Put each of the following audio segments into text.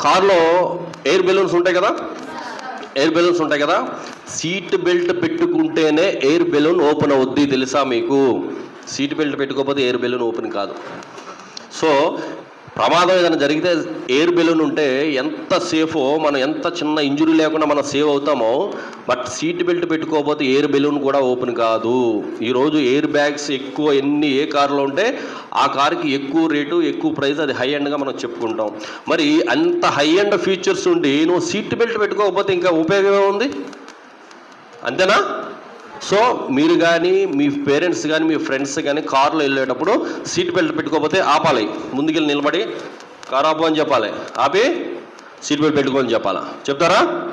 కార్లో air balloons ఉంటాయి కదా? ఎయిర్ బెలూన్స్ ఉంటాయి కదా? సీట్ బెల్ట్ పెట్టుకుంటేనే ఎయిర్ బెలూన్ ఓపెన్ అవుద్ది తెలుసా మీకు? సీట్ బెల్ట్ పెట్టుకోకపోతే ఎయిర్ బెలూన్ ఓపెన్ కాదు. సో ప్రమాదం ఏదైనా జరిగితే ఎయిర్ బెలూన్ ఉంటే ఎంత సేఫో మనం ఎంత చిన్న ఇంజురీ లేకుండా మనం సేవ్ అవుతామో బట్ సీట్ బెల్ట్ పెట్టుకోకపోతే ఎయిర్ బెలూన్ కూడా ఓపెన్ కాదు. ఈరోజు ఎయిర్ బ్యాగ్స్ ఎక్కువ ఎన్ని ఏ కారులో ఉంటే ఆ కార్కి ఎక్కువ రేటు ఎక్కువ ప్రైస్ అది హై ఎండ్గా మనం చెప్పుకుంటాం. మరి అంత హై ఎండ్ ఫీచర్స్ ఉండి నువ్వు సీట్ బెల్ట్ పెట్టుకోకపోతే ఇంకా ఉపయోగం ఉంది అంతేనా? సో మీరు కానీ మీ పేరెంట్స్ కానీ మీ ఫ్రెండ్స్ కానీ కార్లో వెళ్ళేటప్పుడు సీట్ బెల్ట్ పెట్టుకోకపోతే ఆపాలి. ముందుకెళ్ళి నిలబడి కార్ ఆపు అని చెప్పాలి. ఆపి సీట్ బెల్ట్ పెట్టుకోని చెప్పాలా? చెప్తారా?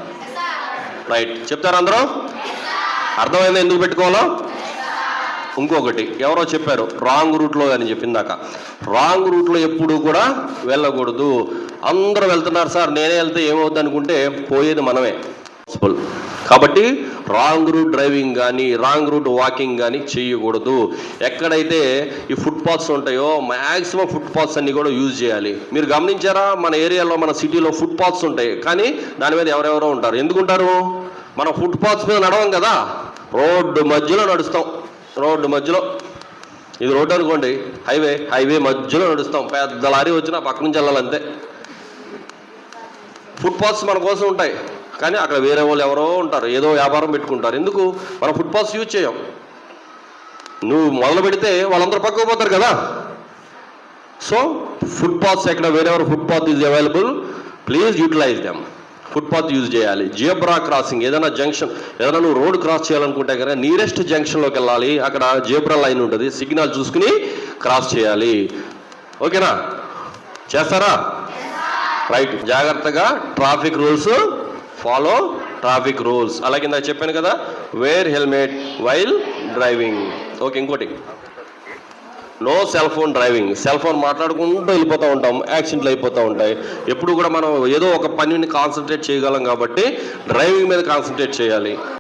రైట్. చెప్తారా అందరూ? అర్థమైందా ఎందుకు పెట్టుకోవాలో? ఇంకొకటి. ఎవరో చెప్పారు రాంగ్ రూట్లో అని చెప్పిందాక రాంగ్ రూట్లో ఎప్పుడు కూడా వెళ్ళకూడదు. అందరూ వెళ్తున్నారు సార్ నేనే వెళ్తే ఏమవుద్ది అనుకుంటే పోయేది మనమే. పాసిబుల్ కాబట్టి రాంగ్ రూట్ డ్రైవింగ్ కానీ రాంగ్ రూట్ వాకింగ్ కానీ చేయకూడదు. ఎక్కడైతే ఈ ఫుట్ పాత్స్ ఉంటాయో మ్యాక్సిమం ఫుట్ పాత్స్ అన్ని కూడా యూజ్ చేయాలి. మీరు గమనించారా? మన ఏరియాలో మన సిటీలో ఫుట్ పాత్స్ ఉంటాయి. కానీ దాని మీద ఎవరెవరో ఉంటారు. ఎందుకు ఉంటారు మనం ఫుట్ పాత్స్ మీద నడవం కదా. రోడ్డు మధ్యలో నడుస్తాం. రోడ్డు మధ్యలో. ఇది రోడ్డు అనుకోండి. హైవే. హైవే మధ్యలో నడుస్తాం. పెద్ద లారీ వచ్చినా పక్క నుంచి వెళ్ళాలంతే. ఫుట్ పాత్స్ మన కోసం ఉంటాయి. కానీ అక్కడ వేరే వాళ్ళు ఎవరో ఉంటారు ఏదో వ్యాపారం పెట్టుకుంటారు. ఎందుకు? మనం ఫుట్ పాత్స్ యూజ్ చేయం. నువ్వు మొదలు పెడితే వాళ్ళందరూ పక్కకు పోతారు కదా. సో ఫుట్ పాత్స్ ఎక్కడ wherever footpath is available please utilise them footpath use చేయాలి. జియోబ్రా క్రాసింగ్ ఏదైనా జంక్షన్ ఏదైనా నువ్వు రోడ్ క్రాస్ చేయాలనుకుంటే కనుక నియరెస్ట్ జంక్షన్లోకి వెళ్ళాలి. అక్కడ జియోబ్రా లైన్ ఉంటుంది. సిగ్నల్ చూసుకుని క్రాస్ చేయాలి. ఓకేనా చేస్తారా? రైట్ జాగ్రత్తగా traffic rules follow traffic rules అలాగే ఇందాక చెప్పాను కదా wear helmet while driving okay ఇంకోటి. No cell phone driving cell phone మాట్లాడుకుంటూ వెళ్ళిపోతూ ఉంటాం యాక్సిడెంట్లు అయిపోతూ ఉంటాయి. ఎప్పుడు కూడా మనం ఏదో ఒక పనిని కాన్సన్ట్రేట్ చేయగలం కాబట్టి డ్రైవింగ్ మీద కాన్సన్ట్రేట్ చేయాలి.